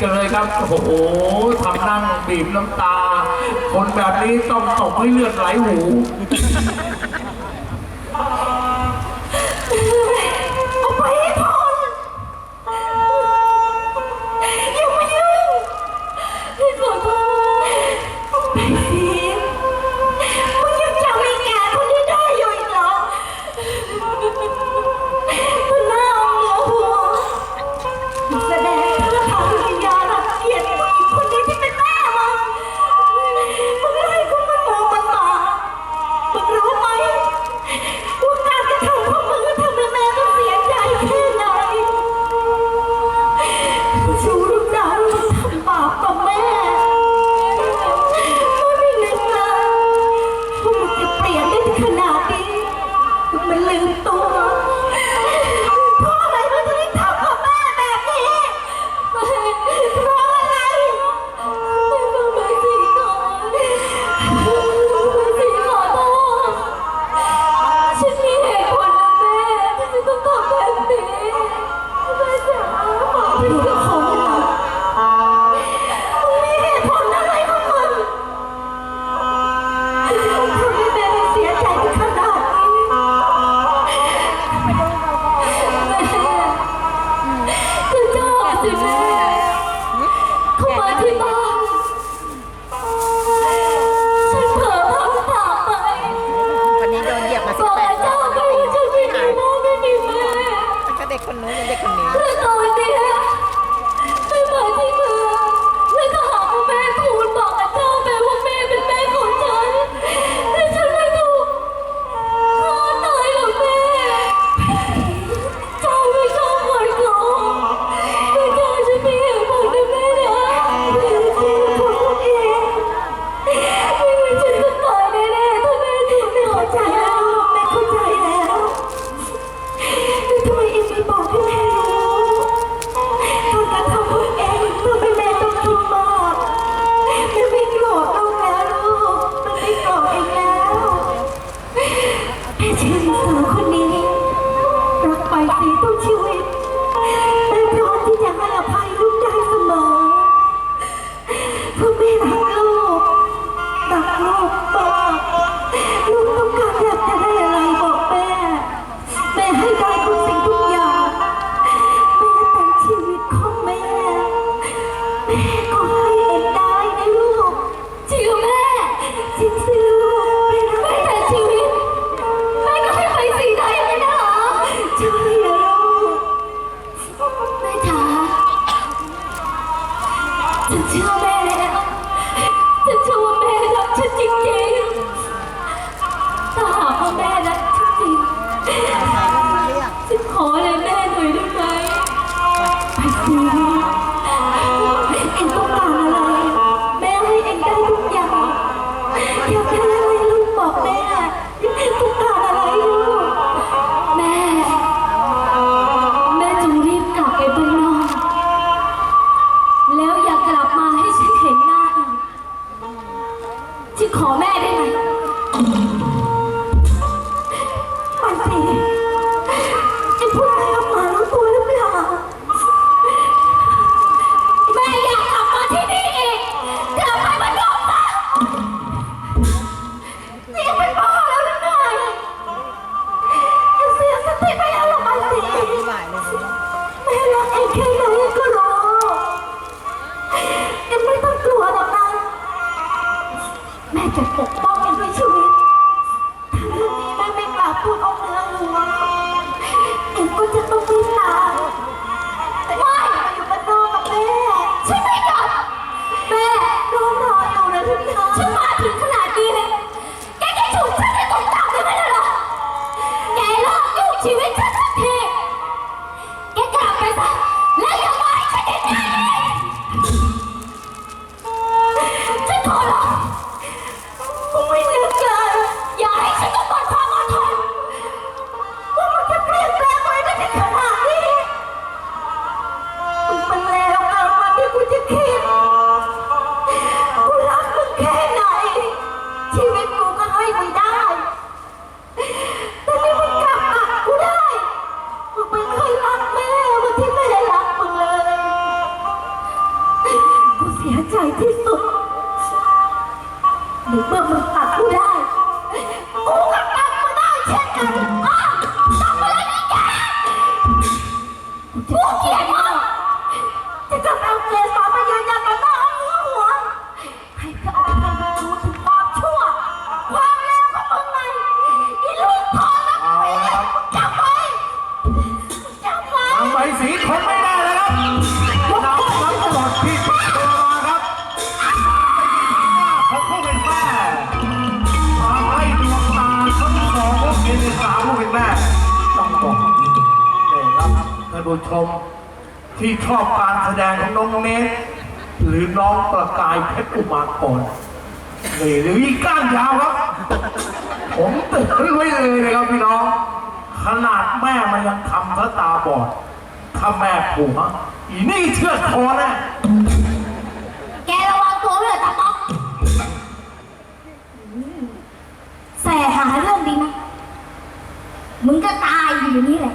กันเลยครับ โอ้โหทำนั่งบีบน้ำตา คนแบบนี้ต้องตกให้เลือดไหลหู tutto เด็กคนนู้นยังเด็กคนนี้ กระโดดไ帮我给你炖 ผู้ชม ที่ชอบการแสดงของน้องเนสหรือน้องประกายเพชรอุมากรนี่หรืออีก้านยาวครับ ผมเตือนไว้เลยนะครับพี่น้อง ขนาดแม่มันยังทำพระตาบอดถ้าแม่ผัวอีนี่เชื่อดคอแน่แกระวังตัวเลยตาป๊อกแสหาเรื่องดีนะมึงก็ตายอยู่นี่แหละ